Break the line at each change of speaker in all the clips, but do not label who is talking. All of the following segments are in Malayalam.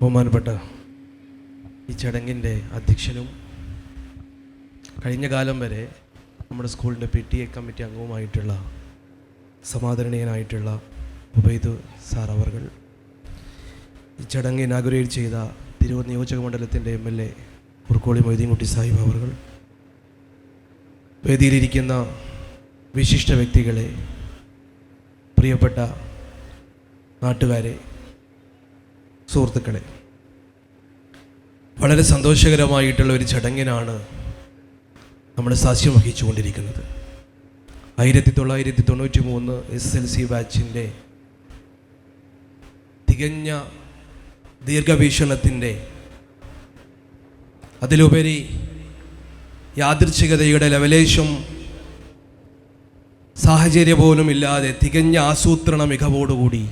ബഹുമാനപ്പെട്ട ഈ ചടങ്ങിന്റെ അധ്യക്ഷനും കഴിഞ്ഞ കാലം വരെ നമ്മുടെ സ്കൂളിന്റെ പി ടി എ കമ്മിറ്റി അംഗവുമായിട്ടുള്ള സമാദരണീയനായിട്ടുള്ള ഉബൈദ് സാർ അവർകൾ ഈ ചടങ്ങ് ഇനാഗുരേറ്റ് ചെയ്ത തിരൂർ നിയോജക മണ്ഡലത്തിന്റെ M L A Kurukkoli Moideenkutty Sahib അവർകൾ വേദിയിലിരിക്കുന്ന വിശിഷ്ട വ്യക്തികളെ പ്രിയപ്പെട്ട നാട്ടുകാരെ സുഹൃത്തുക്കളെ വളരെ സന്തോഷകരമായിട്ടുള്ള ഒരു ചടങ്ങിനാണ് നമ്മൾ സാക്ഷ്യം വഹിച്ചുകൊണ്ടിരിക്കുന്നത്. ആയിരത്തി തൊള്ളായിരത്തി തൊണ്ണൂറ്റി മൂന്ന് എസ് എൽ സി ബാച്ചിന്റെ തികഞ്ഞ ദീർഘവീക്ഷണത്തിന്റെ അതിലുപരി യാദൃച്ഛികതയുടെ ലവലേശം സാഹചര്യം പോലും ഇല്ലാതെ തികഞ്ഞ ആസൂത്രണ മികവോടുകൂടി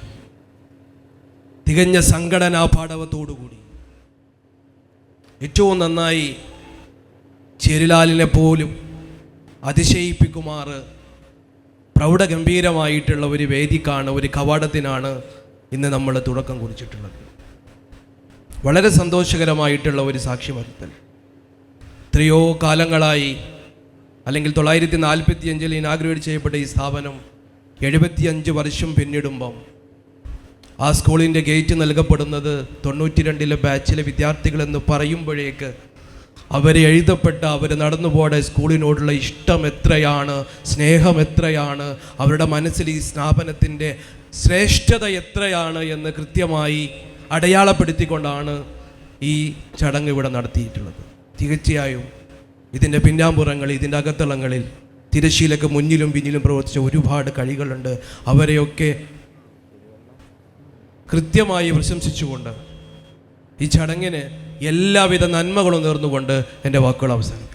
തികഞ്ഞ സങ്കടനാപാഠവത്തോടുകൂടി ഏറ്റവും നന്നായി ചേരിലാലിനെ പോലും അതിശയിപ്പിക്കുമാർ പ്രൗഢഗംഭീരമായിട്ടുള്ള ഒരു വേദിക്കാണ് ഒരു കവാടത്തിനാണ് ഇന്ന് നമ്മൾ തുടക്കം കുറിച്ചിട്ടുള്ളത്. വളരെ സന്തോഷകരമായിട്ടുള്ള ഒരു സാക്ഷിമർത്തൽ എത്രയോ കാലങ്ങളായി അല്ലെങ്കിൽ തൊള്ളായിരത്തി നാൽപ്പത്തി അഞ്ചിൽ ഇനാഗ്രേറ്റ് ചെയ്യപ്പെട്ട ഈ സ്ഥാപനം എഴുപത്തിയഞ്ച് വർഷം പിന്നിടുമ്പം ആ സ്കൂളിന്റെ ഗേറ്റ് നൽകപ്പെടുന്നത് തൊണ്ണൂറ്റി രണ്ടിലെ ബാച്ചിലെ വിദ്യാർത്ഥികളെന്ന് പറയുമ്പോഴേക്ക് അവരെ എഴുതപ്പെട്ട അവർ നടന്നു പോയ സ്കൂളിനോടുള്ള ഇഷ്ടം എത്രയാണ് സ്നേഹം എത്രയാണ് അവരുടെ മനസ്സിൽ ഈ സ്ഥാപനത്തിന്റെ ശ്രേഷ്ഠത എത്രയാണ് എന്ന് കൃത്യമായി അടയാളപ്പെടുത്തിക്കൊണ്ടാണ് ഈ ചടങ്ങ് ഇവിടെ നടത്തിയിട്ടുള്ളത്. തീർച്ചയായും ഇതിന്റെ പിന്നാമ്പുറങ്ങളിൽ ഇതിന്റെ അകത്തളങ്ങളിൽ തിരശ്ശീലക്ക് മുന്നിലും പിന്നിലും പ്രവർത്തിച്ച ഒരുപാട് കളികളുണ്ട്. അവരെയൊക്കെ കൃത്യമായി പ്രശംസിച്ചുകൊണ്ട് ഈ ചടങ്ങിന് എല്ലാവിധ നന്മകളും നേർന്നുകൊണ്ട് എന്റെ വാക്കുകൾ അവസാനിപ്പിക്കും